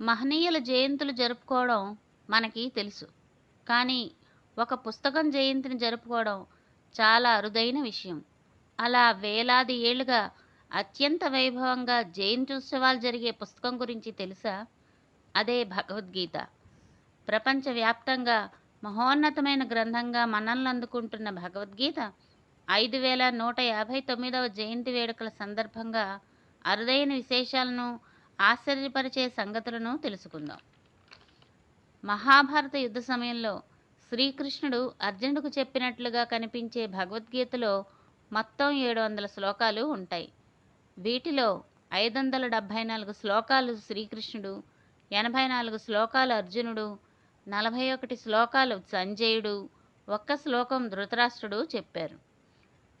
మహనీయుల జయంతులు జరుపుకోవడం మనకి తెలుసు. కానీ ఒక పుస్తకం జయంతిని జరుపుకోవడం చాలా అరుదైన విషయం. అలా వేలాది ఏళ్ళుగా అత్యంత వైభవంగా జయంతి ఉత్సవాలు జరిగే పుస్తకం గురించి తెలుసా? అదే భగవద్గీత. ప్రపంచవ్యాప్తంగా మహోన్నతమైన గ్రంథంగా మనల్ని అందుకుంటున్న భగవద్గీత ఐదు వేల నూట యాభై తొమ్మిదవ జయంతి వేడుకల సందర్భంగా అరుదైన విశేషాలను ఆశ్చర్యపరిచే సంగతులను తెలుసుకుందాం. మహాభారత యుద్ధ సమయంలో శ్రీకృష్ణుడు అర్జునుడికి చెప్పినట్లుగా కనిపించే భగవద్గీతలో మొత్తం ఏడు వందల శ్లోకాలు ఉంటాయి. వీటిలో ఐదు వందల డెబ్భై నాలుగు శ్లోకాలు శ్రీకృష్ణుడు ఎనభై నాలుగు శ్లోకాలు అర్జునుడు నలభై ఒకటి శ్లోకాలు సంజయుడు ఒక్క శ్లోకం ధృతరాష్ట్రుడు చెప్పారు.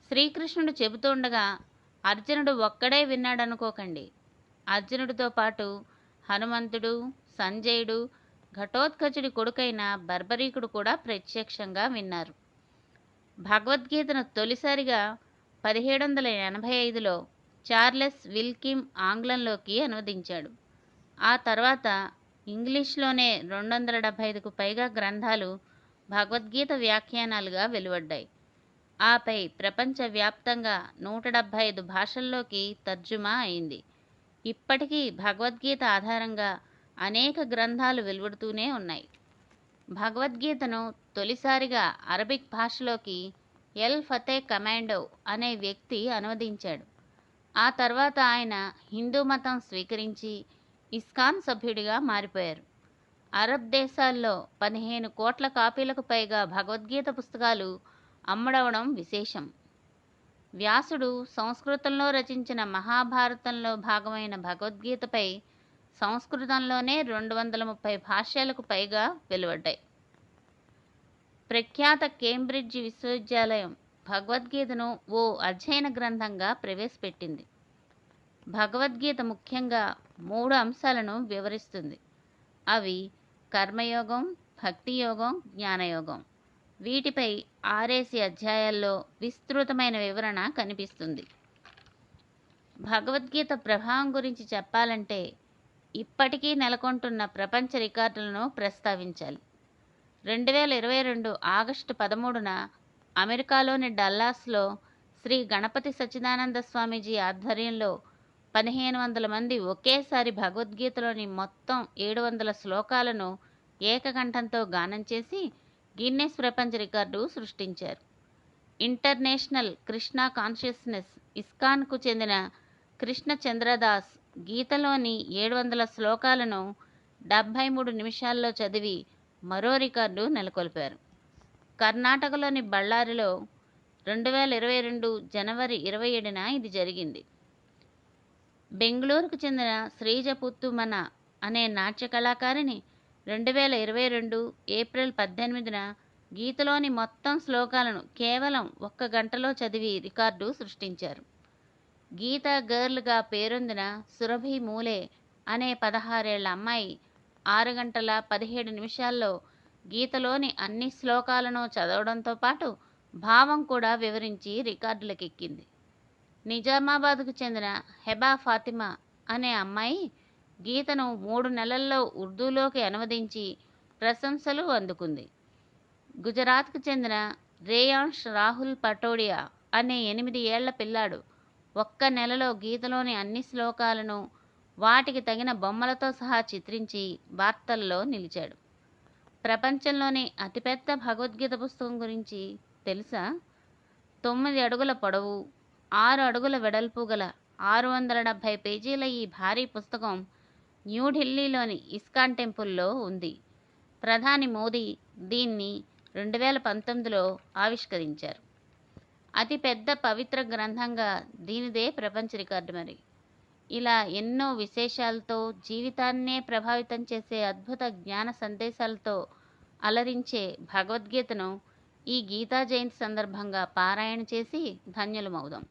శ్రీకృష్ణుడు చెబుతుండగా అర్జునుడు ఒక్కడే విన్నాడనుకోకండి. అర్జునుడితో పాటు హనుమంతుడు సంజయుడు ఘటోత్కచుడి కొడుకైన బర్బరీకుడు కూడా ప్రత్యక్షంగా విన్నారు. భగవద్గీతను తొలిసారిగా పదిహేడు వందల ఎనభై ఐదులో చార్లెస్ విల్కిమ్ ఆంగ్లంలోకి అనువదించాడు. ఆ తర్వాత ఇంగ్లీష్లోనే రెండు వందల డెబ్భై ఐదుకు పైగా గ్రంథాలు భగవద్గీత వ్యాఖ్యానాలుగా వెలువడ్డాయి. ఆపై ప్రపంచవ్యాప్తంగా నూట డెబ్భై ఐదు భాషల్లోకి తర్జుమా అయింది. ఇప్పటికీ భగవద్గీత ఆధారంగా అనేక గ్రంథాలు వెలువడుతూనే ఉన్నాయి. భగవద్గీతను తొలిసారిగా అరబిక్ భాషలోకి ఎల్ ఫతే కమాండో అనే వ్యక్తి అనువదించాడు. ఆ తర్వాత ఆయన హిందూ మతం స్వీకరించి ఇస్కాన్ సభ్యుడిగా మారిపోయారు. అరబ్ దేశాల్లో పదిహేను కోట్ల కాపీలకు పైగా భగవద్గీత పుస్తకాలు అమ్ముడవడం విశేషం. వ్యాసుడు సంస్కృతంలో రచించిన మహాభారతంలో భాగమైన భగవద్గీతపై సంస్కృతంలోనే రెండు వందల ముప్పై భాష్యాలకు పైగా వెలువడ్డాయి. ప్రఖ్యాత కేంబ్రిడ్జ్ విశ్వవిద్యాలయం భగవద్గీతను ఓ అధ్యయన గ్రంథంగా ప్రవేశపెట్టింది. భగవద్గీత ముఖ్యంగా మూడు అంశాలను వివరిస్తుంది. అవి కర్మయోగం భక్తియోగం జ్ఞానయోగం. వీటిపై ఆరేసి అధ్యాయాల్లో విస్తృతమైన వివరణ కనిపిస్తుంది. భగవద్గీత ప్రభావం గురించి చెప్పాలంటే ఇప్పటికీ నెలకొంటున్న ప్రపంచ రికార్డులను ప్రస్తావించాలి. రెండు వేల ఇరవై రెండు ఆగస్టు పదమూడున అమెరికాలోని డల్లాస్లో శ్రీ గణపతి సచ్చిదానంద స్వామీజీ ఆధ్వర్యంలో పదిహేను వందల మంది ఒకేసారి భగవద్గీతలోని మొత్తం ఏడు వందల శ్లోకాలను ఏకకంఠంతో గానం చేసి గిన్నెస్ ప్రపంచ రికార్డు సృష్టించారు. ఇంటర్నేషనల్ కృష్ణ కాన్షియస్నెస్ ఇస్కాన్కు చెందిన కృష్ణ చంద్రదాస్ గీతలోని ఏడు వందల శ్లోకాలను డెబ్భై మూడు నిమిషాల్లో చదివి మరో రికార్డు నెలకొల్పారు. కర్ణాటకలోని బళ్ళారిలో రెండు వేల ఇరవై రెండు జనవరి ఇరవై ఏడున ఇది జరిగింది. బెంగళూరుకు చెందిన శ్రీజ పుత్తుమన అనే నాట్య కళాకారిణి రెండు వేల ఇరవై రెండు ఏప్రిల్ పద్దెనిమిదిన గీతలోని మొత్తం శ్లోకాలను కేవలం ఒక్క గంటలో చదివి రికార్డు సృష్టించారు. గీత గర్ల్గా పేరొందిన సురభి మూలే అనే పదహారేళ్ళ అమ్మాయి ఆరు గంటల పదిహేడు నిమిషాల్లో గీతలోని అన్ని శ్లోకాలను చదవడంతో పాటు భావం కూడా వివరించి రికార్డులకెక్కింది. నిజామాబాద్కు చెందిన హెబా ఫాతిమా అనే అమ్మాయి గీతను మూడు నెలల్లో ఉర్దూలోకి అనువదించి ప్రశంసలు అందుకుంది. గుజరాత్కు చెందిన రేయాంష్ రాహుల్ పటోడియా అనే ఎనిమిది ఏళ్ళ పిల్లాడు ఒక్క నెలలో గీతలోని అన్ని శ్లోకాలను వాటికి తగిన బొమ్మలతో సహా చిత్రించి వార్తల్లో నిలిచాడు. ప్రపంచంలోనే అతిపెద్ద భగవద్గీత పుస్తకం గురించి తెలుసా? తొమ్మిది అడుగుల పొడవు ఆరు అడుగుల వెడల్పు గల ఆరు వందల డెబ్భై పేజీల ఈ భారీ పుస్తకం న్యూఢిల్లీలోని ఇస్కాన్ టెంపుల్లో ఉంది. ప్రధాని మోదీ దీన్ని రెండు వేల పంతొమ్మిదిలో ఆవిష్కరించారు. అతి పెద్ద పవిత్ర గ్రంథంగా దీనిదే ప్రపంచ రికార్డు మరి. ఇలా ఎన్నో విశేషాలతో జీవితాన్నే ప్రభావితం చేసే అద్భుత జ్ఞాన సందేశాలతో అలరించే భగవద్గీతను ఈ గీతా జయంతి సందర్భంగా పారాయణ చేసి ధన్యులమవుదాం.